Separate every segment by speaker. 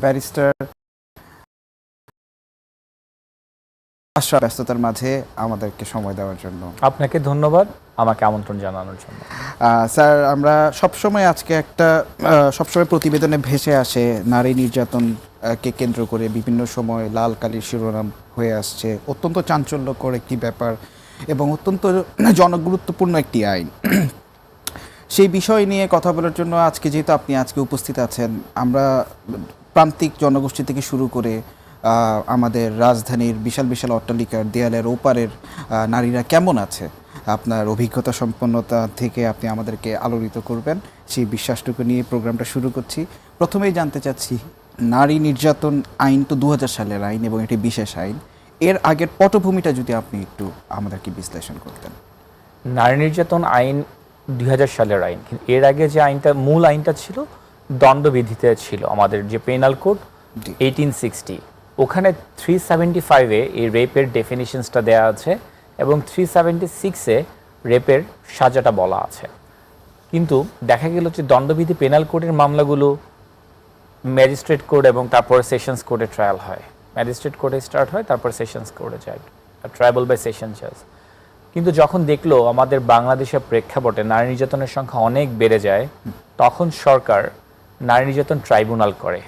Speaker 1: Barrister আশা ব্যস্ততার মাঝে আমাদেরকে সময় দেওয়ার জন্য।
Speaker 2: আপনাকে ধন্যবাদ আমাকে আমন্ত্রণ জানানোর জন্য।
Speaker 1: স্যার আমরা সবসময় আজকে একটা সবসময় প্রতিবেদনে ভেসে আসে নারী নির্যাতন কে কেন্দ্র করে বিভিন্ন সময় লাল কালির শিরোনাম হয়ে আসছে। অত্যন্ত চাঞ্চল্যকর একটি ব্যাপার এবং অত্যন্ত জনগুরুত্বপূর্ণ একটি আইন। সেই বিষয় নিয়ে কথা বলার জন্য আজকে যেহেতু আপনি আজকে উপস্থিত আছেন, আমরা প্রান্তিক জনগোষ্ঠী থেকে শুরু করে আমাদের রাজধানীর বিশাল বিশাল অট্টালিকার দেয়ালের ওপারের নারীরা কেমন আছে, আপনার অভিজ্ঞতা সম্পন্নতা থেকে আপনি আমাদেরকে আলোড়িত করবেন, সেই বিশ্বাসটুকু নিয়ে প্রোগ্রামটা শুরু করছি। প্রথমেই জানতে চাচ্ছি, নারী নির্যাতন আইন তো দু হাজার সালের আইন এবং এটি বিশেষ আইন। এর আগের পটভূমিটা যদি আপনি একটু আমাদেরকে বিশ্লেষণ করতেন।
Speaker 2: নারী নির্যাতন আইন দুই হাজার সালের আইন। কিন্তু এর আগে যে আইনটা মূল আইনটা ছিল দণ্ডবিধিতে ছিল আমাদের যে পেনাল কোড। এইটিন সিক্সটি ওখানে থ্রি সেভেন্টি ফাইভে এই রেপের ডেফিনিশনসটা দেওয়া আছে এবং থ্রি সেভেন্টি সিক্সে রেপের সাজাটা বলা আছে। কিন্তু দেখা গেল যে দণ্ডবিধি পেনাল কোডের মামলাগুলো ম্যাজিস্ট্রেট কোড এবং তারপরে সেশনস কোর্টে ট্রায়াল হয়। ম্যাজিস্ট্রেট কোর্টে স্টার্ট হয় তারপর সেশনস কোর্টে যায়। ট্রায়াবল বাই সেশন জাজ কিন্তু যখন দেখল আমাদের বাংলাদেশের প্রেক্ষাপটে নারী নির্যাতনের সংখ্যা অনেক বেড়ে যায় তখন সরকার নারী নির্যাতন ট্রাইব্যুনাল করে।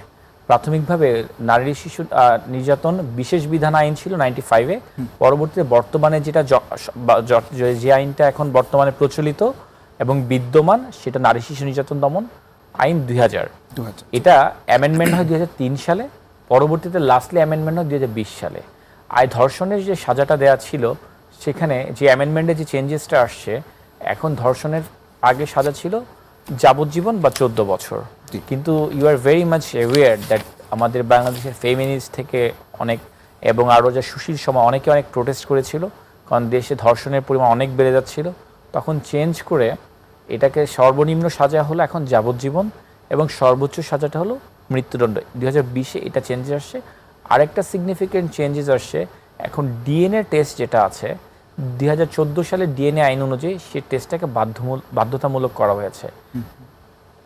Speaker 2: প্রাথমিকভাবে নারী শিশু নির্যাতন বিশেষ বিধান আইন ছিল নাইনটি ফাইভে পরবর্তীতে বর্তমানে যেটা যে- আইনটা এখন বর্তমানে প্রচলিত এবং বিদ্যমান সেটা নারী শিশু নির্যাতন দমন আইন দুই হাজার। এটা অ্যামেন্ডমেন্ট হয় দুই তিন সালে পরবর্তীতে লাস্টলি অ্যামেন্ডমেন্ট হয় দুই হাজার বিশ সালে। আয় ধর্ষণের যে সাজাটা দেওয়া ছিল সেখানে যে অ্যামেন্ডমেন্টে যে চেঞ্জেসটা আসছে এখন ধর্ষণের আগে সাজা ছিল যাবজ্জীবন বা চোদ্দ বছর। কিন্তু you are very much aware that আমাদের বাংলাদেশের ফেমিনিস্ট থেকে অনেক এবং আরও যা সুশীল সময় অনেকে অনেক প্রোটেস্ট করেছিল কারণ দেশে ধর্ষণের পরিমাণ অনেক বেড়ে যাচ্ছিল। তখন চেঞ্জ করে এটাকে সর্বনিম্ন সাজা হলো এখন যাবজ্জীবন এবং সর্বোচ্চ সাজাটা হলো মৃত্যুদণ্ড। দুই হাজার বিশে এটা চেঞ্জেস আসছে। আরেকটা সিগনিফিকেন্ট চেঞ্জেস আসছে। এখন ডিএনএ টেস্ট যেটা আছে দুই হাজার চোদ্দ সালে ডিএনএ আইন অনুযায়ী সেই টেস্টটাকে বাধ্যমূল বাধ্যতামূলক করা হয়েছে।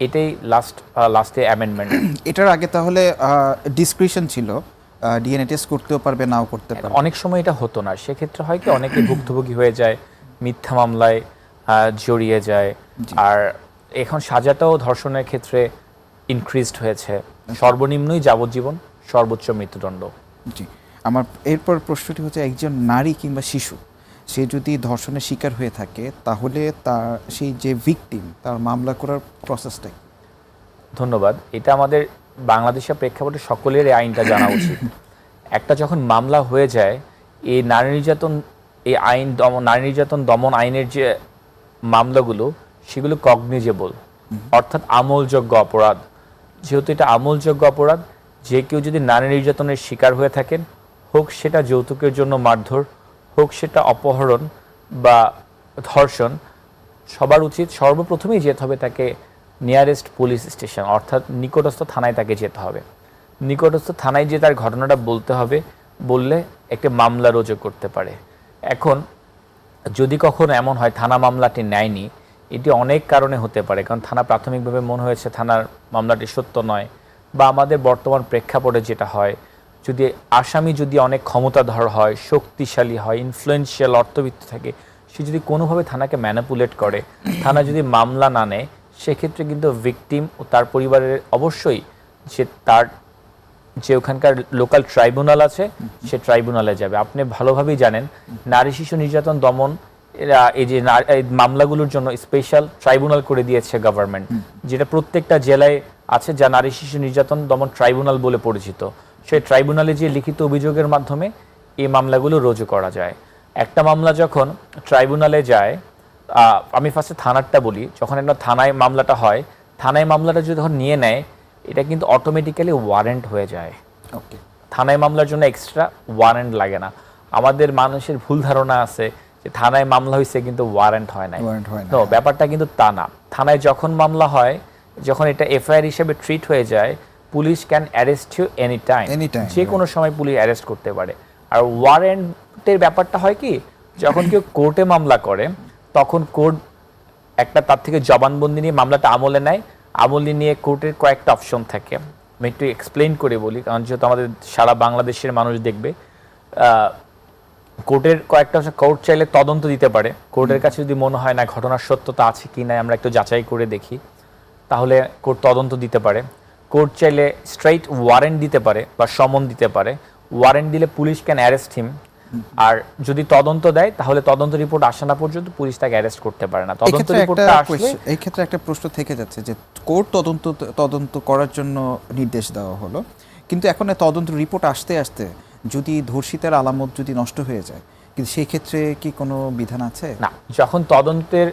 Speaker 2: এটাই লাস্ট লাস্টে অ্যামেন্ডমেন্ট
Speaker 1: এটার আগে তাহলে ডিসক্রিপশন ছিল। ডিএনএ টেস্ট করতেও পারবে নাও করতে পারবে।
Speaker 2: অনেক সময় এটা হতো না। সেক্ষেত্রে হয় কি অনেকে ভুক্তভোগী হয়ে যায় মিথ্যা মামলায় জড়িয়ে যায়। আর এখন সাজাটাও ধর্ষণের ক্ষেত্রে ইনক্রিজড হয়েছে। সর্বনিম্নই যাবজ্জীবন সর্বোচ্চ মৃত্যুদণ্ড।
Speaker 1: জি। আমার এরপর প্রশ্নটি হচ্ছে একজন নারী কিংবা শিশু সে যদি ধর্ষণের শিকার হয়ে থাকে তাহলে তার সেই যে ভিকটিম তার মামলা করার প্রসেসটা
Speaker 2: ধন্যবাদ। এটা আমাদের বাংলাদেশের প্রেক্ষাপটে সকলের এই আইনটা জানা উচিত। একটা যখন মামলা হয়ে যায় এই নারী নির্যাতন এই আইন দমন নারী নির্যাতন দমন আইনের যে মামলাগুলো সেগুলো কগনিজেবল অর্থাৎ আমলযোগ্য অপরাধ। যেহেতু এটা আমলযোগ্য অপরাধ যে কেউ যদি নারী নির্যাতনের শিকার হয়ে থাকেন হোক সেটা যৌতুকের জন্য মারধর হোক সেটা অপহরণ বা ধর্ষণ, সবার উচিত সর্বপ্রথমেই যেতে হবে তাকে নিয়ারেস্ট পুলিশ স্টেশন অর্থাৎ নিকটস্থ থানায় তাকে যেতে হবে। নিকটস্থ থানায় যে তার ঘটনাটা বলতে হবে, বললে একটা মামলা রোজো করতে পারে। এখন, যদি কখনো এমন হয়, থানা মামলাটি নেয়নি, এটি অনেক কারণে হতে পারে, কারণ থানা প্রাথমিকভাবে মনে হয়েছে থানার মামলাটি সত্য নয়, বা আমাদের বর্তমান প্রেক্ষাপটে যেটা হয় যদি আসামি যদি অনেক ক্ষমতাধর হয়, শক্তিশালী হয় ইনফ্লুয়েন্সিয়াল অর্থবিত্ত থাকে, সে যদি কোনোভাবে থানাকে ম্যানিপুলেট করে, থানা যদি মামলা না নেয়, সেক্ষেত্রে কিন্তু ভিকটিম ও তার পরিবারের অবশ্যই যে তার যে ওখানকার লোকাল ট্রাইব্যুনাল আছে, সে ট্রাইব্যুনালে যাবে। আপনি ভালোভাবেই জানেন, নারী শিশু নির্যাতন দমন এই যে মামলাগুলোর জন্য স্পেশাল ট্রাইব্যুনাল করে দিয়েছে গভর্নমেন্ট যেটা প্রত্যেকটা জেলায় আছে যা নারী শিশু নির্যাতন দমন ট্রাইব্যুনাল বলে পরিচিত। সেই ট্রাইব্যুনালে যে লিখিত অভিযোগের মাধ্যমে এই মামলাগুলো রুজু করা যায়। একটা মামলা যখন ট্রাইব্যুনালে যায় আমি ফার্স্টে থানারটা বলি যখন একটা থানায় মামলাটা হয় থানায় মামলাটা যদি যখন নিয়ে নেয় এটা কিন্তু অটোমেটিক্যালি ওয়ারেন্ট হয়ে যায়।
Speaker 1: ওকে
Speaker 2: থানায় মামলার জন্য এক্সট্রা ওয়ারেন্ট লাগে না। আমাদের মানুষের ভুল ধারণা আছে যে থানায় মামলা হয়েছে কিন্তু ওয়ারেন্ট হয় না
Speaker 1: ওয়ারেন্ট হয় না
Speaker 2: তো ব্যাপারটা কিন্তু তা না। থানায় যখন মামলা হয় যখন এটা এফআইআর হিসেবে ট্রিট হয়ে যায় police can arrest you any time যে কোনো সময় পুলিশ অ্যারেস্ট করতে পারে। আর ওয়ারেন্টের ব্যাপারটা হয় কি যখন কেউ কোর্টে মামলা করে তখন কোর্ট একটা তার থেকে জবানবন্দি নিয়ে মামলাটা আমলে নেয়। আমলে নিয়ে কোর্টের কয়েকটা অপশন থাকে। আমি একটু এক্সপ্লেন করে বলি কারণ যেহেতু আমাদের সারা বাংলাদেশের মানুষ দেখবে কোর্টের কয়েকটা কোর্ট চাইলে তদন্ত দিতে পারে। কোর্টের কাছে যদি মনে হয় না ঘটনার সত্যতা আছে কি না আমরা একটু যাচাই করে দেখি। তাহলে কোর্ট তদন্ত দিতে পারে। কোর্ট চাইলে স্ট্রাইট ওয়ারেন্ট দিতে পারে বা সমন দিতে পারে। ওয়ারেন্ট দিলে পুলিশ ক্যান অ্যারেস্ট হিম আর যদি তদন্ত দেয় তাহলে তদন্ত রিপোর্ট আসা না পর্যন্ত পুলিশ তাকে অ্যারেস্ট করতে পারে না। তদন্ত রিপোর্টটা আসলে
Speaker 1: এই ক্ষেত্রে একটা প্রশ্ন থেকে যাচ্ছে যে কোর্ট তদন্ত তদন্ত করার জন্য নির্দেশ দেওয়া হলো। কিন্তু এখন তদন্ত রিপোর্ট আসতে আসতে যদি ধর্ষিতার আলামত যদি নষ্ট হয়ে যায় কিন্তু সেই ক্ষেত্রে কি কোনো বিধান আছে?
Speaker 2: না যখন তদন্তের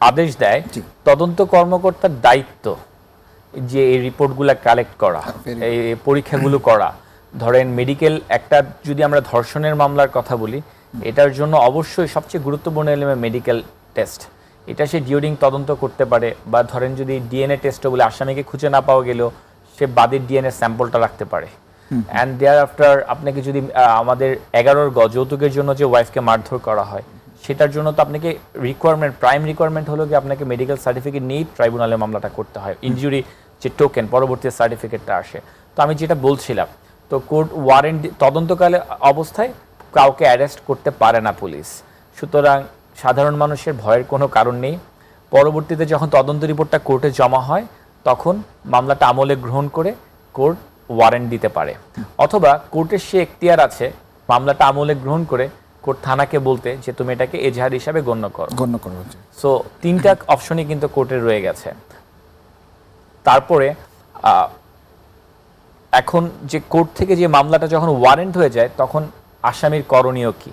Speaker 2: আদেশ দেয়। তদন্ত কর্মকর্তার দায়িত্ব যে এই রিপোর্টগুলো কালেক্ট করা এই পরীক্ষাগুলো করা ধরেন মেডিকেল একটা যদি আমরা ধর্ষণের মামলার কথা বলি এটার জন্য অবশ্যই সবচেয়ে গুরুত্বপূর্ণ এলিমেন্ট মেডিকেল টেস্ট এটা সে ডিউরিং তদন্ত করতে পারে বা ধরেন যদি ডিএনএ টেস্ট বলে আসামিকে খুঁজে না পাওয়া গেলেও সে বাদের ডিএনএ স্যাম্পলটা রাখতে পারে। অ্যান্ড দেয়ার আফটার আপনাকে যদি আমাদের এগারোর গ যৌতুকের জন্য যে ওয়াইফকে মারধর করা হয় সেটার জন্য তো আপনাকে রিকোয়ারমেন্ট প্রাইম রিকোয়ারমেন্ট হলো কি আপনাকে মেডিকেল সার্টিফিকেট নিয়েই ট্রাইব্যুনালে মামলাটা করতে হয়। ইনজুরি যে টোকেন পরবর্তী সার্টিফিকেটটা আসে। তো আমি যেটা বলছিলাম তো কোর্ট ওয়ারেন্ট তদন্তকালে অবস্থায় কাউকে অ্যারেস্ট করতে পারে না পুলিশ। সুতরাং সাধারণ মানুষের ভয়ের কোনো কারণ নেই। পরবর্তীতে যখন তদন্ত রিপোর্টটা কোর্টে জমা হয় তখন মামলাটা আমলে গ্রহণ করে কোর্ট ওয়ারেন্ট দিতে পারে। অথবা কোর্টের সে এখতিয়ার আছে মামলাটা আমলে গ্রহণ করে কোর্ট থানাকে বলতে যে তুমি এটাকে এজাহার হিসাবে গণ্য করো।
Speaker 1: গণ্য করো
Speaker 2: সো তিনটা অপশনই কিন্তু কোর্টে রয়ে গেছে। তারপরে আহ, এখন যে কোর্ট থেকে যে মামলাটা যখন ওয়ারেন্ট হয়ে যায় তখন আসামির করণীয় কি?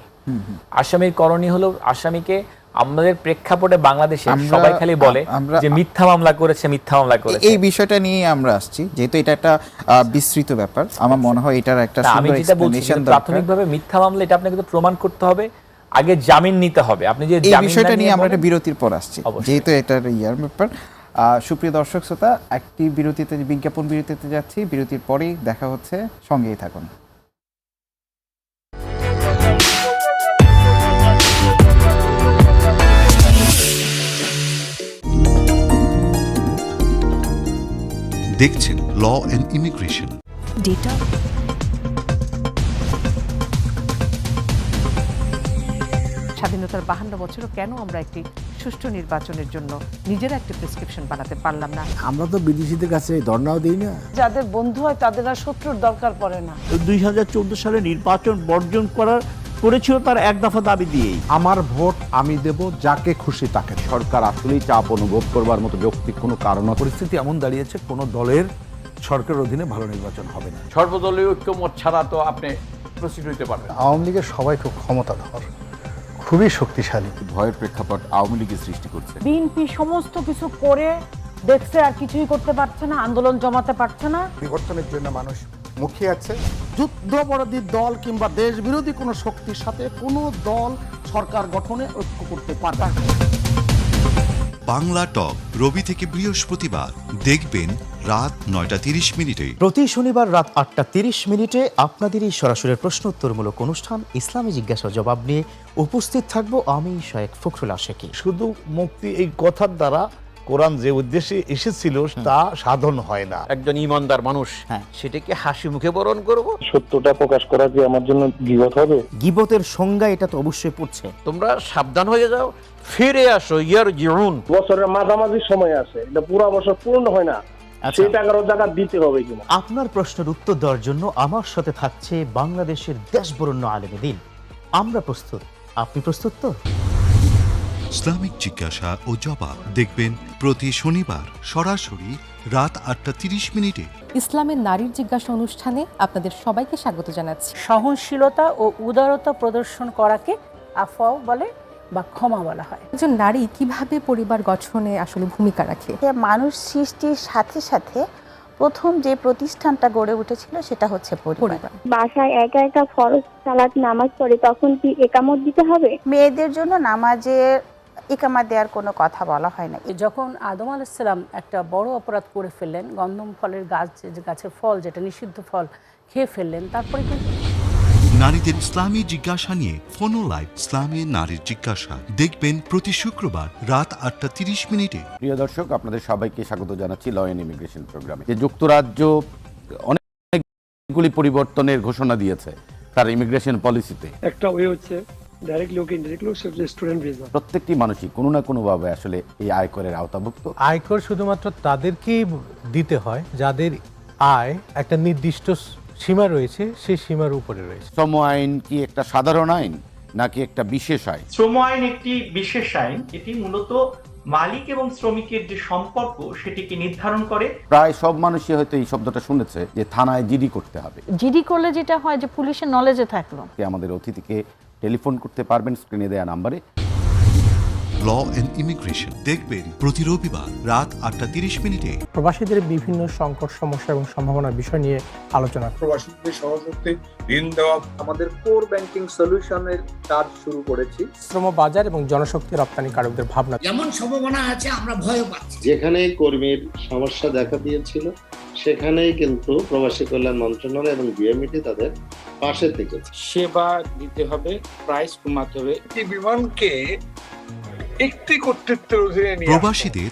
Speaker 2: আসামির করণীয় হলো আসামিকে আমাদের প্রেক্ষাপটে বাংলাদেশে সবাই খালি বলে যে মিথ্যা মামলা করেছে মিথ্যা মামলা করেছে।
Speaker 1: এই বিষয়টা নিয়ে আমরা আসছি যেহেতু এটা একটা বিস্তৃত ব্যাপার। আমার মনে হয় এটার একটা সুন্দর
Speaker 2: বলছি
Speaker 1: দরকার।
Speaker 2: প্রাথমিকভাবে মিথ্যা মামলা এটা আপনাকে তো প্রমাণ করতে হবে। আগে জামিন নিতে হবে। আপনি যে
Speaker 1: এই বিষয়টা নিয়ে আমরা একটা বিরতির পর আসছি যেহেতু এটার ইয়ার ব্যাপার। আহ, সুপ্রিয় দর্শক শ্রোতা একটি বিরতিতে বিজ্ঞাপন বিরতিতে যাচ্ছি। বিরতির পরেই দেখা হচ্ছে সঙ্গেই থাকুন।
Speaker 3: দেখছেন ল অ্যান্ড ইমিগ্রেশন
Speaker 4: ডেটা
Speaker 5: স্বাধীনতার বাহান্ন বছরও কেন আমরা একটি সুষ্ঠু নির্বাচনের জন্য নিজেরা একটি প্রেসক্রিপশন বানাতে পারলাম না?
Speaker 6: আমরা তো বিদেশিদের কাছে ধর্ণাও দিই না।
Speaker 7: যাদের বন্ধু হয় তাদের আর শত্রুর দরকার পড়ে না।
Speaker 8: দুই হাজার চোদ্দ সালে নির্বাচন বর্জন করার করেছিল তার এক দফা দাবি দিয়েই।
Speaker 9: আমার ভোট আমি দেব যাকে খুশি তাকে। সরকার আসলেই চাপ অনুভব করবার মতো যৌক্তিক কোনো কারণ
Speaker 6: পরিস্থিতি এমন দাঁড়িয়েছে কোনো দলের সরকারের অধীনে ভালো নির্বাচন হবে না।
Speaker 10: সর্বদলীয় ঐক্যমত ছাড়া তো আপনি প্রস্তুত হইতে পারবেন
Speaker 11: আওয়ামী লীগের সবাই খুব ক্ষমতাধর খুবই শক্তিশালী।
Speaker 3: ভয়ের প্রেক্ষাপট আওয়ামী লীগের সৃষ্টি করছে।
Speaker 7: বিএনপি সমস্ত কিছু করে দেখছে আর কিছুই করতে পারছে না আন্দোলন জমাতে পারছে না।
Speaker 11: বিবর্তনের জন্য মানুষ মুখিয়ে আছে।
Speaker 6: যুদ্ধপরাধী দল কিংবা দেশ বিরোধী কোনো শক্তির সাথে কোনো দল সরকার গঠনে ঐক্য করতে পারবে
Speaker 3: বাংলা টক রবি থেকে বৃহস্পতিবার। দেখবেন রাত নয়টা তিরিশ মিনিটে।
Speaker 12: প্রতি শনিবার রাত আটটা তিরিশ মিনিটে আপনাদের এই সরাসরি প্রশ্ন উত্তরমূলক অনুষ্ঠান ইসলামী জিজ্ঞাসা জবাব নিয়ে উপস্থিত থাকব আমি শয়েক ফখরুল আশেকি।
Speaker 6: শুধু মুক্তি এই কথার দ্বারা কোরআন যে উদ্দেশ্যে এসেছিল তা সাধন হয় না।
Speaker 10: একজন ইমানদার মানুষ
Speaker 12: হ্যাঁ।
Speaker 10: সেটাকে হাসি মুখে বরণ করব?
Speaker 11: সত্যটা প্রকাশ করা কি আমার জন্য বিপদ হবে?
Speaker 12: গিবতের সংজ্ঞা এটা তো অবশ্যই পড়ছে।
Speaker 10: তোমরা সাবধান হয়ে যাও ফিরে আসো ইয়ার জিউন
Speaker 11: বছরের মাঝামাঝি সময় আছে এটা পুরো বছর পূর্ণ হয় না।
Speaker 12: আচ্ছা।
Speaker 11: সেই টাকার জায়গা দিতে হবে কিনা
Speaker 12: আপনার প্রশ্নের উত্তর দেওয়ার জন্য আমার সাথে থাকছে বাংলাদেশের দেশবরণ্য আলেমে দিন। আমরা প্রস্তুত। আপনি প্রস্তুত তো?
Speaker 3: ইসলামিক জিজ্ঞাসা ও জবাব। দেখবেন প্রতি শনিবার সরাসরি রাত আটটা তিরিশ মিনিটে।
Speaker 4: ইসলামের নারীর জিজ্ঞাসা অনুষ্ঠানে আপনাদের সবাইকে স্বাগত জানাচ্ছি।
Speaker 7: সহনশীলতা ও উদারতা প্রদর্শন করাকে আফাও বলে বা ক্ষমা বলা হয়।
Speaker 4: একজন নারী কীভাবে পরিবার গঠনে আসলে ভূমিকা রাখে?
Speaker 13: মানুষ সৃষ্টির সাথে সাথে প্রথম যে প্রতিষ্ঠানটা গড়ে উঠেছিল সেটা হচ্ছে পরিবার।
Speaker 4: পরিবার।
Speaker 13: বাসায় একা একা ফরজ সালাত নামাজ পড়ে তখন কি একামত দিতে হবে? মেয়েদের জন্য নামাজের ইকামা দেওয়ার কোনো কথা বলা হয় না
Speaker 7: যখন আদম আলাইসাল্লাম একটা বড় অপরাধ করে ফেললেন গন্ধম ফলের গাছ যে গাছের ফল যেটা নিষিদ্ধ ফল খেয়ে ফেললেন তারপরে কিন্তু
Speaker 3: নারীদের ইসলামী জিজ্ঞাসা নিয়ে ফোনো লাইভ ইসলামী নারীর জিজ্ঞাসা। দেখবেন প্রতি শুক্রবার রাত আটটা তিরিশ মিনিটে।
Speaker 9: প্রিয় দর্শক আপনাদের সবাইকে স্বাগত জানাচ্ছি ল অ্যান্ড ইমিগ্রেশন প্রোগ্রামে। যে যুক্তরাজ্য অনেকগুলি পরিবর্তনের ঘোষণা দিয়েছে তার ইমিগ্রেশন পলিসিতে।
Speaker 14: একটা ওয়ে হচ্ছে directly okay indirectly student visa
Speaker 9: প্রত্যেকটি মানুষই কোনো না কোনোভাবে আসলে এই আয়করের আওতাভুক্ত।
Speaker 11: আয়কর শুধুমাত্র তাদেরকেই দিতে হয় যাদের আয় একটা নির্দিষ্ট সীমা রয়েছে সেই সীমার উপরে রয়েছে।
Speaker 9: শ্রম আইন কি একটা সাধারণ আইন নাকি একটা বিশেষ আইন?
Speaker 15: শ্রম আইন একটি বিশেষ আইন এটি মূলত মালিক এবং শ্রমিকের যে সম্পর্ক সেটিকে নির্ধারণ করে।
Speaker 9: প্রায় সব মানুষই হয়তো এই শব্দটা শুনেছে যে থানায় জিডি করতে হবে।
Speaker 7: জিডি করলে যেটা হয় যে পুলিশের নলেজে থাকল।
Speaker 9: আমাদের অতিথিকে টেলিফোন করতে পারবেন স্ক্রিনে দেওয়া নাম্বারে।
Speaker 3: ল অ্যান্ড ইমিগ্রেশন দেখবেন প্রতি রবিবার রাত আটটা তিরিশ মিনিটে।
Speaker 11: প্রবাসীদের বিভিন্ন সংকট সমস্যা এবং সম্ভাবনার বিষয় নিয়ে আলোচনা।
Speaker 14: প্রবাসীদের সহজতে ঋণ দেওয়া
Speaker 11: আমাদের কোর ব্যাংকিং সলিউশনের কাজ শুরু করেছি। শ্রম বাজার এবং জনশক্তি রপ্তানিকারকদের ভাবনা।
Speaker 15: যেমন সম্ভাবনা আছে আমরা ভয় পাচ্ছি।
Speaker 14: যেখানে কর্মীর সমস্যা দেখা দিয়েছিল সেখানেই কিন্তু প্রবাসী কল্যাণ মন্ত্রণালয় এবং বিএমইটি তাদের পাশে থেকে
Speaker 15: সেবা দিতে হবে প্রাইস কমাতে হবে।
Speaker 14: বিমানকে একটি কর্তৃত্বের অধীনে নিয়ে
Speaker 3: প্রবাসীদের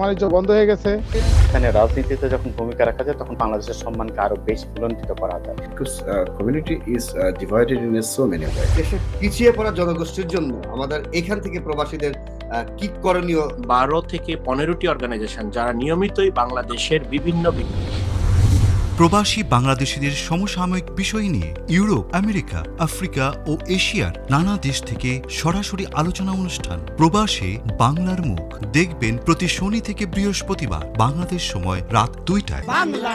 Speaker 6: বাণিজ্য বন্ধ হয়ে গেছে।
Speaker 9: এখানে রাজনীতিতে যখন ভূমিকা রাখা যায় তখন বাংলাদেশের সম্মানকে আরও বেশি বুলন্দিত করা যায়।
Speaker 14: Community is divided in so many way
Speaker 11: দেশের পিছিয়ে পড়া জনগোষ্ঠীর জন্য আমাদের এখান থেকে প্রবাসীদের কি করণীয়?
Speaker 15: বারো থেকে পনেরোটি অর্গানাইজেশন যারা নিয়মিতই বাংলাদেশের বিভিন্ন বিভিন্ন
Speaker 3: প্রবাসী বাংলাদেশিদের সমসাময়িক বিষয় নিয়ে ইউরোপ, আমেরিকা, আফ্রিকা ও এশিয়ার নানা দেশ থেকে সরাসরি আলোচনা অনুষ্ঠান। প্রবাসে বাংলার মুখ। দেখবেন প্রতি শনি থেকে বৃহস্পতিবার বাংলাদেশ সময় রাত দুইটায়।
Speaker 15: বাংলা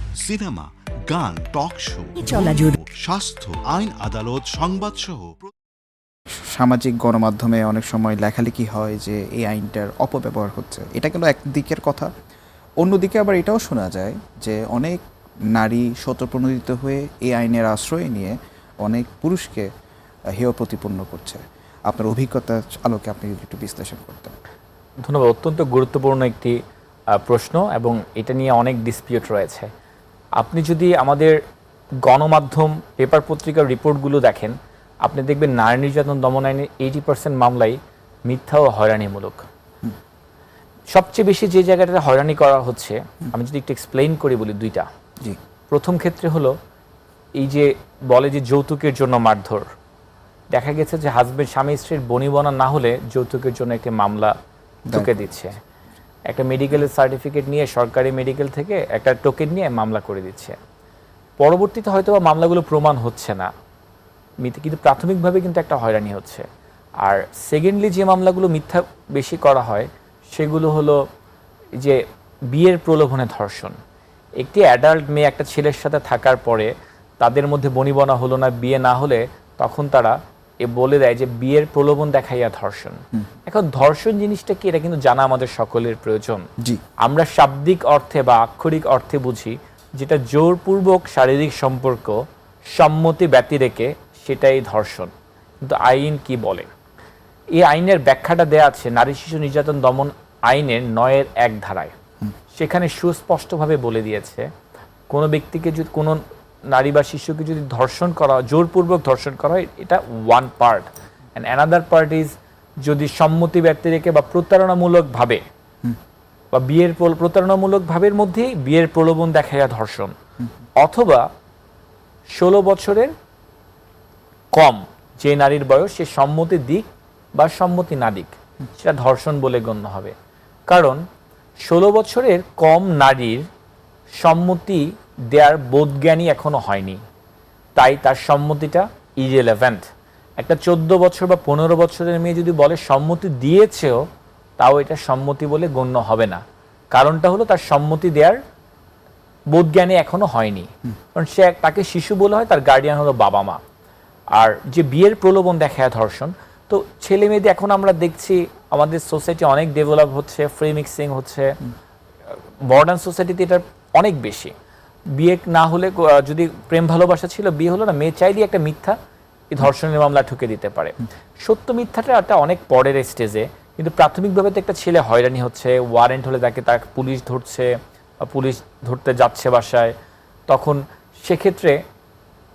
Speaker 3: সিনেমা গান টক শো স্বাস্থ্য আইন আদালত সংবাদ সহ
Speaker 1: সামাজিক গণমাধ্যমে অনেক সময় লেখালেখি হয় যে এই আইনটার অপব্যবহার হচ্ছে। এটা কিন্তু একদিকের কথা। অন্যদিকে আবার এটাও শোনা যায় যে অনেক নারী স্বতঃপ্রণোদিত হয়ে এই আইনের আশ্রয় নিয়ে অনেক পুরুষকে হেয় প্রতিপন্ন করছে। আপনার অভিজ্ঞতার আলোকে আপনি যদি একটু বিশ্লেষণ করতেন।
Speaker 2: ধন্যবাদ। অত্যন্ত গুরুত্বপূর্ণ একটি প্রশ্ন এবং এটা নিয়ে অনেক ডিসপিউট রয়েছে। আপনি যদি আমাদের গণমাধ্যম পেপার পত্রিকার রিপোর্টগুলো দেখেন আপনি দেখবেন নারী নির্যাতন দমন আইনের এইটি পার্সেন্ট মামলাই মিথ্যা ও হয়রানিমূলক। সবচেয়ে বেশি যে জায়গাটাতে হয়রানি করা হচ্ছে আমি যদি একটু এক্সপ্লেইন করি বলি দুইটা।
Speaker 1: জি।
Speaker 2: প্রথম ক্ষেত্রে হলো এই যে বলে যে যৌতুকের জন্য মারধর দেখা গেছে যে হাজবেন্ড স্বামী স্ত্রীর বনিবনা না হলে যৌতুকের জন্য একটি মামলা ঢুকে দিচ্ছে। একটা মেডিকেলের সার্টিফিকেট নিয়ে, সরকারি মেডিকেল থেকে একটা টোকেন নিয়ে মামলা করে দিচ্ছে। পরবর্তীতে হয়তো বা মামলাগুলো প্রমাণ হচ্ছে না। কিন্তু প্রাথমিকভাবে কিন্তু একটা হয়রানি হচ্ছে। আর সেকেন্ডলি যে মামলাগুলো মিথ্যা বেশি করা হয়, সেগুলো হলো যে বিয়ের প্রলোভনে ধর্ষণ। একটি অ্যাডাল্ট মেয়ে একটা ছেলের সাথে থাকার পরে তাদের মধ্যে বনিবনা হলো না, বিয়ে না হলে তখন তারা এ বলে দেয় যে বিয়ের প্রলোভন দেখাইয়া ধর্ষণ। এখন ধর্ষণ জিনিসটা কি? এটা কিন্তু জানা আমাদের সকলের প্রয়োজন। আমরা শাব্দিক অর্থে বা আক্ষরিক অর্থে বুঝি যেটা জোরপূর্বক শারীরিক সম্পর্ক সম্মতি ব্যতি রেখে সেটাই ধর্ষণ। কিন্তু আইন কি বলে? এই আইনের ব্যাখ্যাটা দেয়া আছে নারী শিশু নির্যাতন দমন আইনের নয়ের এক ধারায়। সেখানে সুস্পষ্টভাবে বলে দিয়েছে কোনো ব্যক্তিকে যদি কোনো নারী বা শিশুকে যদি ধর্ষণ করা জোরপূর্বক ধর্ষণ করা হয়, এটা one part and another part is যদি সম্মতি ব্যক্তি রেখে বা প্রতারণামূলকভাবে বা বিয়ের প্রল- প্রতারণামূলক ভাবের মধ্যেই বিয়ের প্রলোভন দেখাইয়া ধর্ষণ। অথবা ষোলো বছরের কম যে নারীর বয়স, সে সম্মতি দিক বা সম্মতি না দিক, সেটা ধর্ষণ বলে গণ্য হবে। কারণ ষোলো বছরের কম নারীর সম্মতি দেওয়ার বোধজ্ঞানী এখনও হয়নি। তাই তার সম্মতিটা ইরেলেভেন্ট একটা চোদ্দ বছর বা পনেরো বছরের মেয়ে যদি বলে সম্মতি দিয়েছেও, তাও এটা সম্মতি বলে গণ্য হবে না। কারণটা হলো তার সম্মতি দেওয়ার বোধজ্ঞানী এখনও হয়নি। কারণ সে তাকে শিশু বলে হয়, তার গার্ডিয়ান হলো বাবা মা। আর যে বিয়ের প্রলোভন দেখায় ধর্ষণ, তো ছেলে মেয়েদের এখন আমরা দেখছি আমাদের সোসাইটি অনেক ডেভেলপ হচ্ছে ফ্রি মিক্সিং হচ্ছে। মডার্ন সোসাইটিতে এটা অনেক বেশি। বিয়ে না হলে যদি প্রেম ভালোবাসা ছিল বিয়ে হলো না মেয়ে চাইলেই একটা মিথ্যা এই ধর্ষণের মামলা ঠুকে দিতে পারে। সত্য মিথ্যাটা একটা অনেক পরের স্টেজে কিন্তু প্রাথমিকভাবে তো একটা ছেলে হয়রানি হচ্ছে ওয়ারেন্ট হলে তাকে তাকে পুলিশ ধরছে বা পুলিশ ধরতে যাচ্ছে বাসায় তখন সেক্ষেত্রে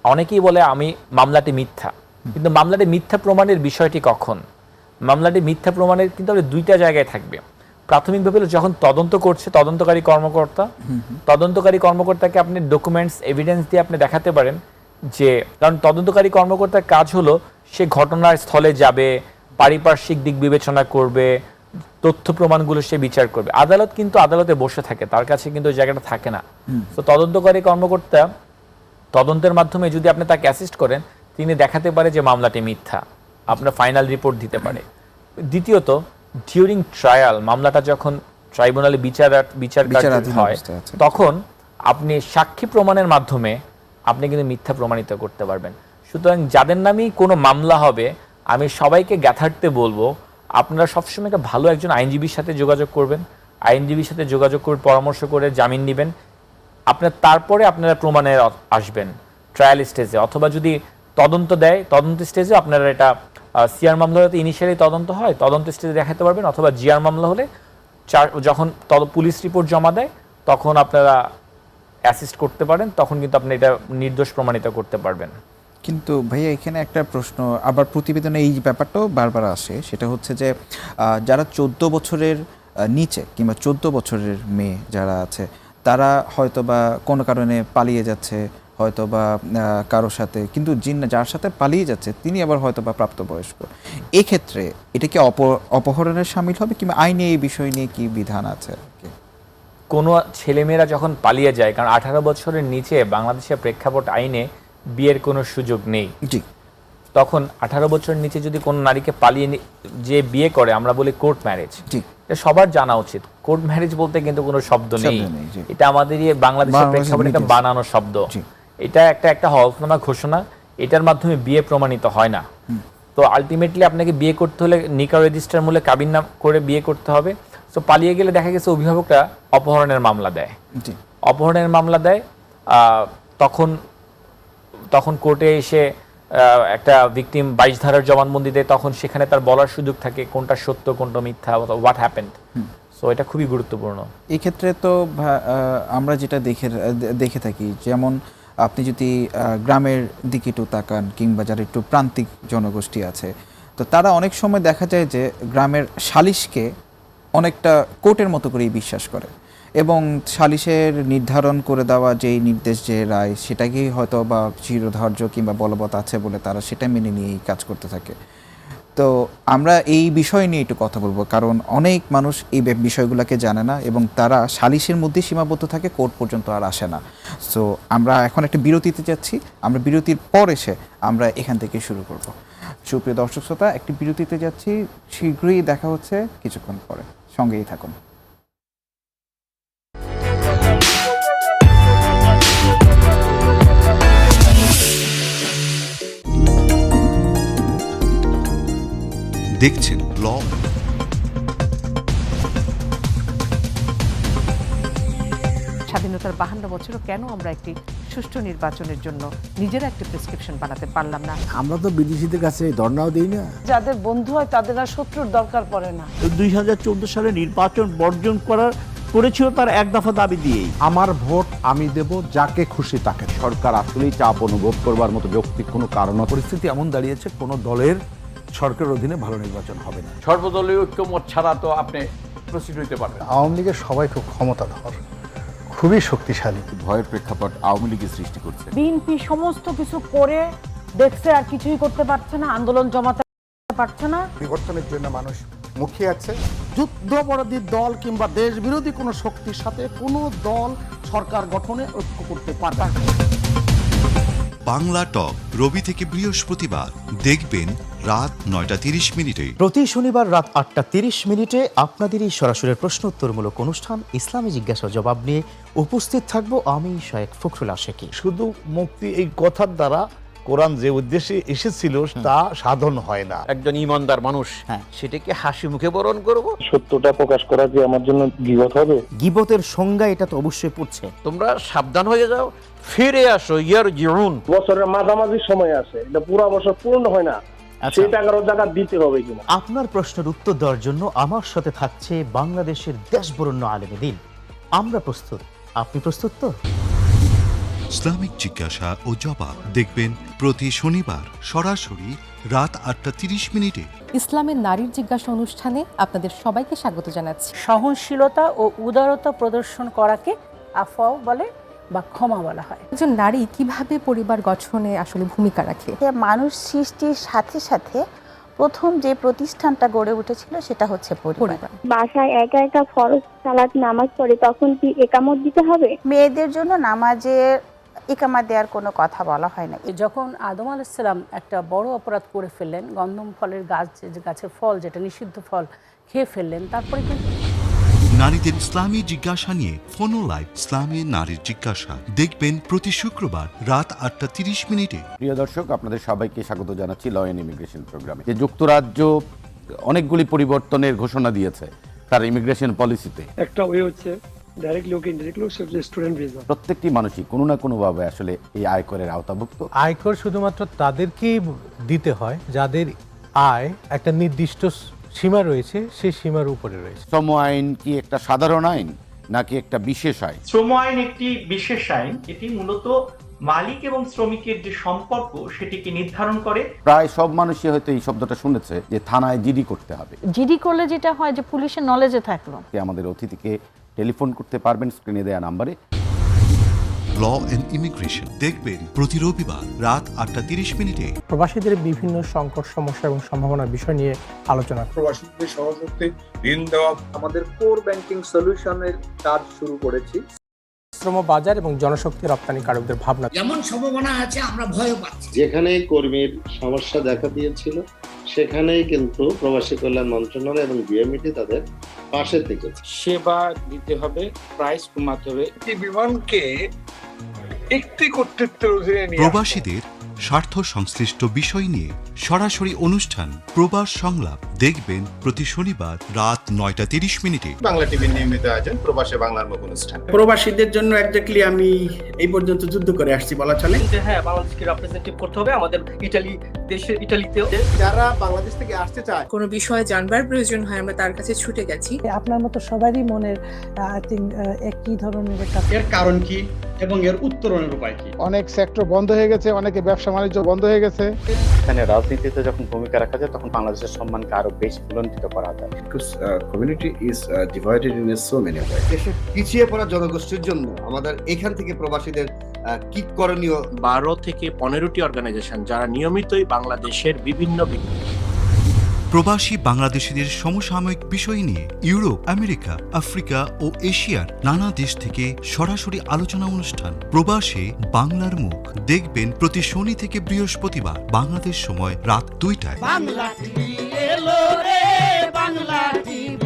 Speaker 2: অনেকেই বলে আমি মামলাটি মিথ্যা। কিন্তু মামলাটি মিথ্যা প্রমাণের বিষয়টি কখন? মামলাটি মিথ্যা প্রমাণের কিন্তু দুইটা জায়গায় থাকবে। প্রাথমিকভাবে যখন তদন্ত করছে তদন্তকারী কর্মকর্তা তদন্তকারী কর্মকর্তাকে আপনি ডকুমেন্টস এভিডেন্স দিয়ে আপনি দেখাতে পারেন যে কারণ তদন্তকারী কর্মকর্তার কাজ হলো সে ঘটনার স্থলে যাবে পারিপার্শ্বিক দিক বিবেচনা করবে তথ্য প্রমাণগুলো সে বিচার করবে। আদালত কিন্তু আদালতে বসে থাকে তার কাছে কিন্তু ওই জায়গাটা থাকে না। তো তদন্তকারী কর্মকর্তা তদন্তের মাধ্যমে যদি আপনি তাকে অ্যাসিস্ট করেন তিনি দেখাতে পারে যে মামলাটি মিথ্যা আপনার ফাইনাল রিপোর্ট দিতে পারে। দ্বিতীয়ত ডিউরিং ট্রায়াল মামলাটা যখন ট্রাইব্যুনালে বিচার বিচার হয় তখন আপনি সাক্ষী প্রমাণের মাধ্যমে আপনি কিন্তু মিথ্যা প্রমাণিত করতে পারবেন। সুতরাং যাদের নামেই কোনো মামলা হবে আমি সবাইকে গ্যাথার্থে বলব আপনারা সবসময় একটা ভালো একজন আইনজীবীর সাথে যোগাযোগ করবেন। আইনজীবীর সাথে যোগাযোগ করে পরামর্শ করে জামিন নেবেন। আপনার তারপরে আপনারা প্রমাণে আ- আসবেন ট্রায়াল স্টেজে অথবা যদি তদন্ত দেয় তদন্ত স্টেজে আপনারা এটা সিআর মামলা হলে ইনিশিয়ালি তদন্ত হয়, তদন্ত স্টেজে দেখাতে পারবেন, অথবা জিআর মামলা হলে চার যখন পুলিশ রিপোর্ট জমা দেয়, তখন আপনারা অ্যাসিস্ট করতে পারেন, তখন কিন্তু আপনি এটা নির্দোষ প্রমাণিত করতে পারবেন।
Speaker 1: কিন্তু ভাইয়া, এখানে একটা প্রশ্ন, আবার প্রতিবেদনে এই ব্যাপারটাও বারবার আসে, সেটা হচ্ছে যে যারা চোদ্দ বছরের নিচে কিংবা চোদ্দ বছরের মেয়ে যারা আছে, তারা হয়তো বা কোনো কারণে পালিয়ে যাচ্ছে হয়তো বা কারোর সাথে কিন্তু যিনি যার সাথে পালিয়ে যাচ্ছে তিনি আবার হয়তো বা প্রাপ্তবয়স্ক। এক্ষেত্রে এটা কি অপ- অপহরণের সামিল হবে কিংবা আইনে এই বিষয় নিয়ে কি বিধান আছে?
Speaker 2: কোনো ছেলেমেয়েরা যখন পালিয়ে যায় কারণ আঠারো বছরের নিচে বাংলাদেশের প্রেক্ষাপট আইনে বিয়ের কোনো সুযোগ নেই।
Speaker 1: জি।
Speaker 2: তখন আঠারো বছরের নিচে যদি কোনো নারীকে পালিয়ে যে বিয়ে করে আমরা বলি কোর্ট ম্যারেজ এটা সবার জানা উচিত। কোর্ট ম্যারেজ বলতে কিন্তু কোনো শব্দ নেই। এটা আমাদের বাংলাদেশের প্রেক্ষাপটে একটা বানানো শব্দ। এটা একটা একটা হলফনামা ঘোষণা এটার মাধ্যমে বিয়ে প্রমাণিত হয় না। তো আলটিমেটলি আপনাকে বিয়ে করতে হলে নিকা রেজিস্টার মূলে কাবিন নাম করে বিয়ে করতে হবে। তো পালিয়ে গেলে দেখা গেছে অভিভাবকরা অপহরণের মামলা দেয়। অপহরণের মামলা দেয় তখন তখন কোর্টে এসে একটা ভিকটিম বাইশ ধারার জবানবন্দি দেয় তখন সেখানে তার বলার সুযোগ থাকে কোনটা সত্য কোনটা মিথ্যা হোয়াট হ্যাপেন্ড সো এটা খুবই গুরুত্বপূর্ণ।
Speaker 1: এক্ষেত্রে তো আমরা যেটা দেখে দেখে থাকি যেমন আপনি যদি গ্রামের দিকে একটু তাকান কিংবা যারা একটু প্রান্তিক জনগোষ্ঠী আছে, তো তারা অনেক সময় দেখা যায় যে গ্রামের সালিশকে অনেকটা কোর্টের মতো করেই বিশ্বাস করে এবং সালিশের নির্ধারণ করে দেওয়া যেই নির্দেশ যে রায়, সেটাকেই হয়তো বা চিরধার্য কিংবা বলবৎ আছে বলে তারা সেটা মেনে নিয়েই কাজ করতে থাকে। তো আমরা এই বিষয় নিয়ে একটু কথা বলব, কারণ অনেক মানুষ এই বিষয়গুলোকে জানে না এবং তারা সালিশের মধ্যে সীমাবদ্ধ থাকে, কোর্ট পর্যন্ত আর আসে না। সো আমরা এখন একটা বিরতিতে যাচ্ছি। আমরা বিরতির পর এসে আমরা এখান থেকে শুরু করব। সুপ্রিয় দর্শক শ্রোতা, একটি বিরতিতে যাচ্ছি। শীঘ্রই দেখা হচ্ছে, কিছুক্ষণ পরে। সঙ্গেই থাকুন।
Speaker 3: দেখছেন ল
Speaker 5: স্বাধীনতার বাহান্ন বছরও কেন আমরা একটি সুষ্ঠু নির্বাচনের জন্য নিজেরা একটি প্রেসক্রিপশন বানাতে পারলাম না?
Speaker 6: আমরা তো বিদেশিদের কাছে ধর্ণাও দিই না।
Speaker 7: যাদের বন্ধু হয় তাদের আর শত্রুর দরকার পড়ে না।
Speaker 8: দুই হাজার চোদ্দ সালে নির্বাচন বর্জন করার করেছিল তার এক দফা দাবি দিয়েই।
Speaker 9: আমার ভোট আমি দেব যাকে খুশি তাকে। সরকার আসলেই চাপ অনুভব করবার মতো যৌক্তিক কোনো কারণ
Speaker 10: পরিস্থিতি এমন দাঁড়িয়েছে কোনো দলের সরকারের অধীনে ভালো নির্বাচন হবে না।
Speaker 16: সর্বদলীয় ঐক্যমত ছাড়া তো আপনি প্রস্তুত হইতে পারবেন
Speaker 11: আওয়ামী লীগের সবাই খুব ক্ষমতাধর খুবই শক্তিশালী।
Speaker 17: ভয়ের প্রেক্ষাপট আওয়ামী লীগের সৃষ্টি করছে।
Speaker 7: বিএনপি সমস্ত কিছু করে দেখছে আর কিছুই করতে পারছে না আন্দোলন জমাতে পারছে না।
Speaker 6: বিবর্তনের জন্য মানুষ মুখিয়ে আছে। যুদ্ধাপরাধী দল কিংবা দেশ বিরোধী কোনো শক্তির সাথে কোনো দল সরকার গঠনে ঐক্য করতে পারবে না।
Speaker 3: বাংলা টক রবি থেকে বৃহস্পতিবার। দেখবেন রাত নয়টা তিরিশ মিনিটে।
Speaker 12: প্রতি শনিবার রাত আটটা তিরিশ মিনিটে আপনাদেরই সরাসরি প্রশ্ন উত্তরমূলক অনুষ্ঠান ইসলামী জিজ্ঞাসা জবাব নিয়ে উপস্থিত থাকব আমি শায়েক ফখরুল আশেকি।
Speaker 17: শুধু মুক্তি এই কথার দ্বারা কোরআন যে উদ্দেশ্যে এসেছিল তা সাধন হয় না।
Speaker 18: একজন ইমানদার মানুষ। সেটাকে হাসি মুখে বরণ করব।
Speaker 19: সত্যটা প্রকাশ করা যে আমার জন্য বিপদ হবে?
Speaker 12: গিবতের সংজ্ঞা এটা তো অবশ্যই পড়ছে।
Speaker 18: তোমরা সাবধান হয়ে যাও ফিরে আসো ইয়ার জিউন
Speaker 19: বছরের মাঝামাঝি সময় আছে এটা পুরো বছর পূর্ণ হয় না। সেই টাকার জায়গা দিতে হবে কিনা।
Speaker 12: আপনার প্রশ্নের উত্তর দেওয়ার জন্য আমার সাথে থাকছে বাংলাদেশের দেশবরণ্য আলেমে দিন। আমরা প্রস্তুত। আপনি প্রস্তুত তো?
Speaker 3: ইসলামিক জিজ্ঞাসা ও জবাব দেখবেন প্রতি শনিবার সরাসরি রাত আটটা তিরিশ মিনিটে।
Speaker 4: ইসলামের নারীর জিজ্ঞাসা অনুষ্ঠানে আপনাদের সবাইকে স্বাগত জানাচ্ছি।
Speaker 7: সহনশীলতা ও উদারতা প্রদর্শন করাকে আফাও বলে। বা ক্ষমা বলা হয়।
Speaker 4: একজন নারী কীভাবে পরিবার গঠনে আসলে ভূমিকা রাখে?
Speaker 13: মানুষ সৃষ্টির সাথে সাথে প্রথম যে প্রতিষ্ঠানটা গড়ে উঠেছিল সেটা হচ্ছে পরিবার।
Speaker 20: বাসায় একা একা ফরজ সালাত নামাজ পড়ে তখন কি একামত দিতে হবে?
Speaker 13: মেয়েদের জন্য নামাজের ইকামা দেওয়ার কোনো কথা বলা হয় না।
Speaker 7: যখন আদম আলাইসাল্লাম একটা বড় অপরাধ করে ফেললেন গন্ধম ফলের গাছ যে গাছের ফল যেটা নিষিদ্ধ ফল খেয়ে ফেললেন তারপরে কিন্তু
Speaker 3: নারীদের ইসলামী জিজ্ঞাসা নিয়ে ফোনো লাইভ ইসলামী নারীর জিজ্ঞাসা। দেখবেন প্রতি শুক্রবার রাত আটটা তিরিশ মিনিটে।
Speaker 9: প্রিয় দর্শক আপনাদের সবাইকে স্বাগত জানাচ্ছি ল অ্যান্ড ইমিগ্রেশন প্রোগ্রামে যে যুক্তরাজ্য অনেকগুলি পরিবর্তনের ঘোষণা দিয়েছে তার ইমিগ্রেশন পলিসিতে
Speaker 21: একটা ওয়ে হচ্ছে ডাইরেক্টলি ওকে ইনডিরেক্টলি হচ্ছে স্টুডেন্ট ভিসা
Speaker 9: প্রত্যেকটি মানুষই কোনো না কোনোভাবে আসলে এই আয়করের আওতাভুক্ত।
Speaker 11: আয়কর শুধুমাত্র তাদেরকেই দিতে হয় যাদের আয় একটা নির্দিষ্ট সীমা রয়েছে সেই সীমার উপরে রয়েছে।
Speaker 9: শ্রম আইন কি একটা সাধারণ আইন নাকি একটা বিশেষ আইন?
Speaker 15: শ্রম আইন একটি বিশেষ আইন এটি মূলত মালিক এবং শ্রমিকের যে সম্পর্ক সেটিকে নির্ধারণ করে।
Speaker 9: প্রায় সব মানুষই হয়তো এই শব্দটা শুনেছে যে থানায় জিডি করতে হবে।
Speaker 22: জিডি করলে যেটা হয় যে পুলিশের নলেজে থাকল।
Speaker 9: কে আমাদের অতিথিকে টেলিফোন করতে পারবেন স্ক্রিনে দেওয়া নাম্বারে।
Speaker 3: ল অ্যান্ড ইমিগ্রেশন দেখবেন প্রতি রবিবার রাত আটটা তিরিশ মিনিটে।
Speaker 23: প্রবাসীদের বিভিন্ন সংকট সমস্যা এবং সম্ভাবনার বিষয় নিয়ে আলোচনা
Speaker 24: প্রবাসীদের সহজতে ঋণ দেওয়া আমাদের কোর ব্যাংকিং সলিউশনের কাজ শুরু করেছি।
Speaker 23: শ্রম বাজার এবং জনশক্তি রপ্তানিকারকদের ভাবনা।
Speaker 25: যেমন সম্ভাবনা আছে আমরা ভয় পাচ্ছি।
Speaker 14: যেখানেই কর্মীর সমস্যা দেখা দিয়েছিল সেখানেই কিন্তু প্রবাসী কল্যাণ মন্ত্রণালয় এবং বিএমইটি তাদের পাশে থেকে
Speaker 25: সেবা দিতে হবে প্রাইস কমাতে হবে।
Speaker 24: বিমানকে একটি কর্তৃত্বের অধীনে
Speaker 3: প্রবাসীদের স্বার্থ সংশ্লিষ্ট বিষয় নিয়ে সরাসরি অনুষ্ঠান প্রবাস সংলাপ। দেখবেন প্রতি শনিবার রাত নয়টা তিরিশ মিনিটে।
Speaker 26: বাংলা টিভির নিয়মিত আয়োজন প্রবাসে বাংলার মুখ অনুষ্ঠান।
Speaker 27: প্রবাসীদের জন্য একজাক্টলি আমি এই পর্যন্ত যুদ্ধ করে আসছি বলা চলে।
Speaker 28: যে হ্যাঁ বাংলাদেশকে রিপ্রেজেন্টেটিভ করতে হবে আমাদের ইটালি দেশের ইটালিতেও।
Speaker 24: যারা বাংলাদেশ থেকে আসতে চায়
Speaker 29: কোনো বিষয়ে জানবার প্রয়োজন হয় আমরা তার কাছে ছুটে গেছি।
Speaker 30: আপনার মতো সবারই মনের আই থিঙ্ক একই ধরনের একটা
Speaker 27: এর কারণ কি এবং এর উত্তরণের উপায় কি?
Speaker 31: অনেক সেক্টর বন্ধ হয়ে গেছে অনেকে ব্যবসা বাণিজ্য বন্ধ হয়ে গেছে।
Speaker 32: এখানে রাজনীতিতে যখন ভূমিকা রাখা যায় তখন বাংলাদেশের সম্মানকে আরও বেশি ফুলন্তিত করা যায়।
Speaker 33: Community is divided in so many way
Speaker 34: দেশের পিছিয়ে পড়া জনগোষ্ঠীর জন্য আমাদের এখান থেকে প্রবাসীদের কি করণীয়?
Speaker 18: বারো থেকে পনেরোটি অর্গানাইজেশন যারা নিয়মিতই বাংলাদেশের বিভিন্ন বিভিন্ন
Speaker 3: প্রবাসী বাংলাদেশিদের সমসাময়িক বিষয় নিয়ে ইউরোপ, আমেরিকা, আফ্রিকা ও এশিয়ার নানা দেশ থেকে সরাসরি আলোচনা অনুষ্ঠান। প্রবাসে বাংলার মুখ। দেখবেন প্রতি শনি থেকে বৃহস্পতিবার বাংলাদেশ সময় রাত দুইটায়।
Speaker 25: বাংলা বাংলা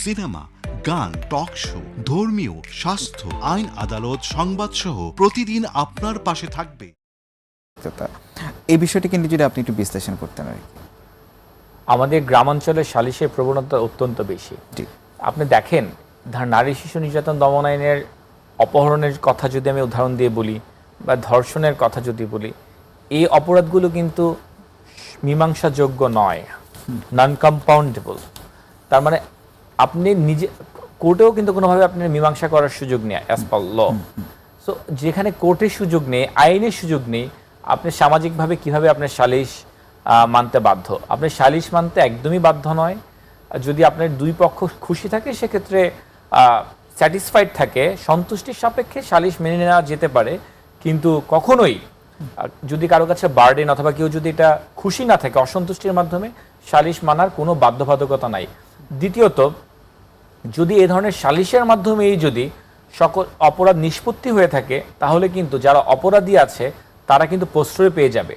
Speaker 3: সিনেমা গান টক শো ধর্মীয় স্বাস্থ্য আইন আদালত সংবাদ সহ প্রতিদিন আপনার পাশে থাকবে।
Speaker 1: এই বিষয়টি কিন্তু যদি আপনি একটু বিশ্লেষণ করতেন আর কি।
Speaker 2: আমাদের গ্রামাঞ্চলে সালিশের প্রবণতা অত্যন্ত বেশি। আপনি দেখেন ধর নারী শিশু নির্যাতন দমন আইনের অপহরণের কথা যদি আমি উদাহরণ দিয়ে বলি বা ধর্ষণের কথা যদি বলি এই অপরাধগুলো কিন্তু মীমাংসাযোগ্য নয়। নন কম্পাউন্ডেবল তার মানে আপনি নিজে কোর্টেও কিন্তু কোনোভাবে আপনি মীমাংসা করার সুযোগ নেই অ্যাজ পার ল সো যেখানে কোর্টের সুযোগ নেই আইনের সুযোগ নেই আপনি সামাজিকভাবে কীভাবে আপনার সালিশ মানতে বাধ্য? আপনি সালিশ মানতে একদমই বাধ্য নয়। যদি আপনার দুই পক্ষ খুশি থাকে সেক্ষেত্রে স্যাটিসফাইড থাকে সন্তুষ্টির সাপেক্ষে সালিশ মেনে নেওয়া যেতে পারে কিন্তু কখনোই যদি কারও কাছে বার্ডেন অথবা কেউ যদি এটা খুশি না থাকে অসন্তুষ্টির মাধ্যমে সালিশ মানার কোনো বাধ্যবাধকতা নাই। দ্বিতীয়ত যদি এ ধরনের সালিশের মাধ্যমেই যদি সকল অপরাধ নিষ্পত্তি হয়ে থাকে তাহলে কিন্তু যারা অপরাধী আছে তারা কিন্তু প্রশ্রয় পেয়ে যাবে।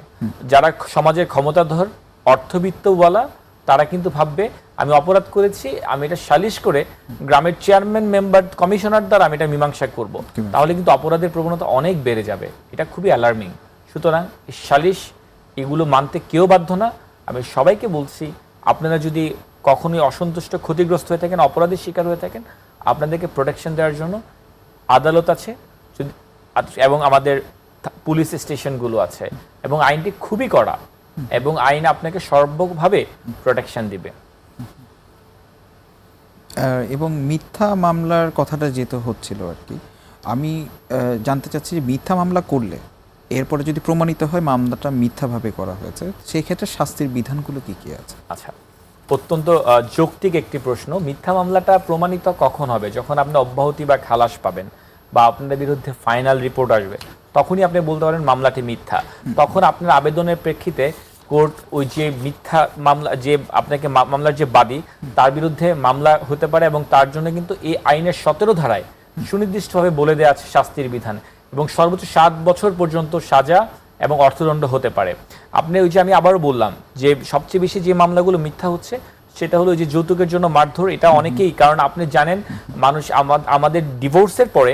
Speaker 2: যারা সমাজের ক্ষমতাধর অর্থবিত্তওয়ালা তারা কিন্তু ভাববে আমি অপরাধ করেছি আমি এটা সালিশ করে গ্রামের চেয়ারম্যান মেম্বার কমিশনার দ্বারা আমি এটা মীমাংসা করব। তাহলে কিন্তু অপরাধের প্রবণতা অনেক বেড়ে যাবে। এটা খুবই অ্যালার্মিং সুতরাং সালিশ এগুলো মানতে কেউ বাধ্য না। আমি সবাইকে বলছি আপনারা যদি কখনোই অসন্তুষ্ট ক্ষতিগ্রস্ত হয়ে থাকেন অপরাধের শিকার হয়ে থাকেন আপনাদেরকে প্রোটেকশন দেওয়ার জন্য আদালত আছে যদি এবং আমাদের পুলিশ স্টেশনগুলো আছে এবং আইনটি খুবই কড়া এবং আইন আপনাকে সর্বভাবে প্রোটেকশন দিবে।
Speaker 1: এবং মিথ্যা মামলার কথাটা যেহেতু হচ্ছিল আর কি আমি জানতে চাচ্ছি যে মিথ্যা মামলা করলে এরপরে যদি প্রমাণিত হয় মামলাটা মিথ্যাভাবে করা হয়েছে সেই ক্ষেত্রে শাস্তির বিধানগুলো কি কি আছে?
Speaker 2: আচ্ছা অত্যন্ত যৌক্তিক একটি প্রশ্ন। মিথ্যা মামলাটা প্রমাণিত কখন হবে? যখন আপনি অব্যাহতি বা খালাস পাবেন বা আপনাদের বিরুদ্ধে ফাইনাল রিপোর্ট আসবে, তখনই আপনি বলতে পারেন মামলাটি মিথ্যা। তখন আপনার আবেদনের প্রেক্ষিতে কোর্ট ওই যে মিথ্যা মামলা, যে আপনাকে মামলার যে বাদী, তার বিরুদ্ধে মামলা হতে পারে এবং তার জন্য কিন্তু এই আইনের সতেরো ধারায় সুনির্দিষ্টভাবে বলে দেওয়া আছে শাস্তির বিধান এবং সর্বোচ্চ সাত বছর পর্যন্ত সাজা এবং অর্থদণ্ড হতে পারে। আপনি ওই যে আমি আবারও বললাম যে সবচেয়ে বেশি যে মামলাগুলো মিথ্যা হচ্ছে সেটা হলো ওই যে যৌতুকের জন্য মারধর এটা অনেকেই কারণ আপনি জানেন মানুষ আমাদের ডিভোর্সের পরে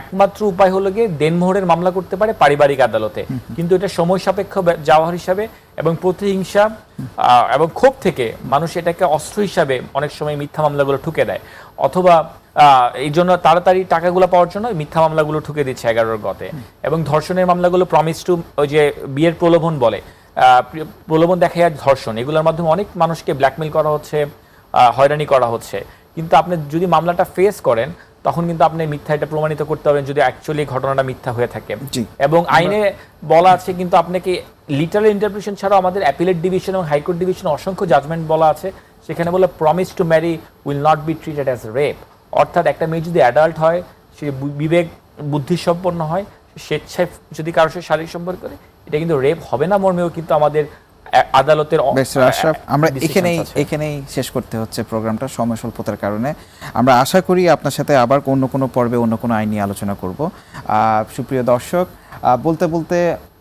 Speaker 2: একমাত্র উপায় হলো গিয়ে দেনমোহরের মামলা করতে পারে পারিবারিক আদালতে। কিন্তু এটা সময় সাপেক্ষ যাওয়ার হিসাবে এবং প্রতিহিংসা এবং ক্ষোভ থেকে মানুষ এটাকে অস্ত্র হিসাবে অনেক সময় মিথ্যা মামলাগুলো ঠুকে দেয়। অথবা এই জন্য তাড়াতাড়ি টাকাগুলো পাওয়ার জন্য মিথ্যা মামলাগুলো ঠুকে দিচ্ছে এগারোর গতে। এবং ধর্ষণের মামলাগুলো প্রমিস টু ওই যে বিয়ের প্রলোভন বলে। প্রলোভন দেখায় আর ধর্ষণ। এগুলোর মাধ্যমে অনেক মানুষকে ব্ল্যাকমেল করা হচ্ছে হয়রানি করা হচ্ছে। কিন্তু আপনি যদি মামলাটা ফেস করেন তখন কিন্তু আপনি মিথ্যা এটা প্রমাণিত করতে পারবেন যদি অ্যাকচুয়ালি ঘটনাটা মিথ্যা হয়ে থাকে। এবং আইনে বলা আছে কিন্তু আপনাকে লিটারাল ইন্টারপ্রিটেশন ছাড়াও আমাদের অ্যাপিলেট ডিভিশন এবং হাইকোর্ট ডিভিশন অসংখ্য জাজমেন্ট বলা আছে। সেখানে বলে promise to marry will not be treated as rape অর্থাৎ একটা মেয়ে যদি অ্যাডাল্ট হয় সে বিবেক বুদ্ধিসম্পন্ন হয় স্বেচ্ছায় যদি কারোর সাথে শারীরিক সম্পর্ক করে এটা কিন্তু রেপ হবে না মর্মেও কিন্তু আমাদের আদালতের
Speaker 1: আমরা এখানেই এখানেই শেষ করতে হচ্ছে প্রোগ্রামটা সময় স্বল্পতার কারণে। আমরা আশা করি আপনার সাথে আবার অন্য কোনো পর্বে অন্য কোনো আইন নিয়ে আলোচনা করব। সুপ্রিয় দর্শক বলতে বলতে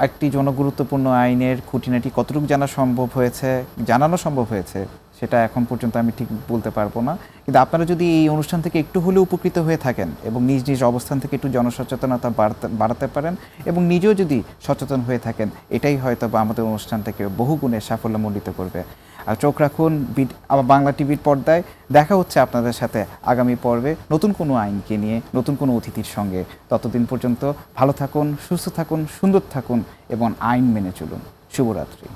Speaker 1: একটি জনগুরুত্বপূর্ণ আইনের খুঁটিনাটি কতটুকু জানা সম্ভব হয়েছে জানানো সম্ভব হয়েছে সেটা এখন পর্যন্ত আমি ঠিক বলতে পারব না। কিন্তু আপনারা যদি এই অনুষ্ঠান থেকে একটু হলেও উপকৃত হয়ে থাকেন এবং নিজ নিজ অবস্থান থেকে একটু জনসচেতনতা বাড়াতে পারেন এবং নিজেও যদি সচেতন হয়ে থাকেন, এটাই হয়তো বা আমাদের অনুষ্ঠানটাকে বহু গুণে সাফল্যমণ্ডিত করবে। আর চোখ রাখুন আমার বাংলা টিভির পর্দায় দেখা হচ্ছে আপনাদের সাথে আগামী পর্বে নতুন কোনো আইনকে নিয়ে, নতুন কোনো অতিথির সঙ্গে। ততদিন পর্যন্ত ভালো থাকুন, সুস্থ থাকুন, সুন্দর থাকুন এবং আইন মেনে চলুন। শুভরাত্রি।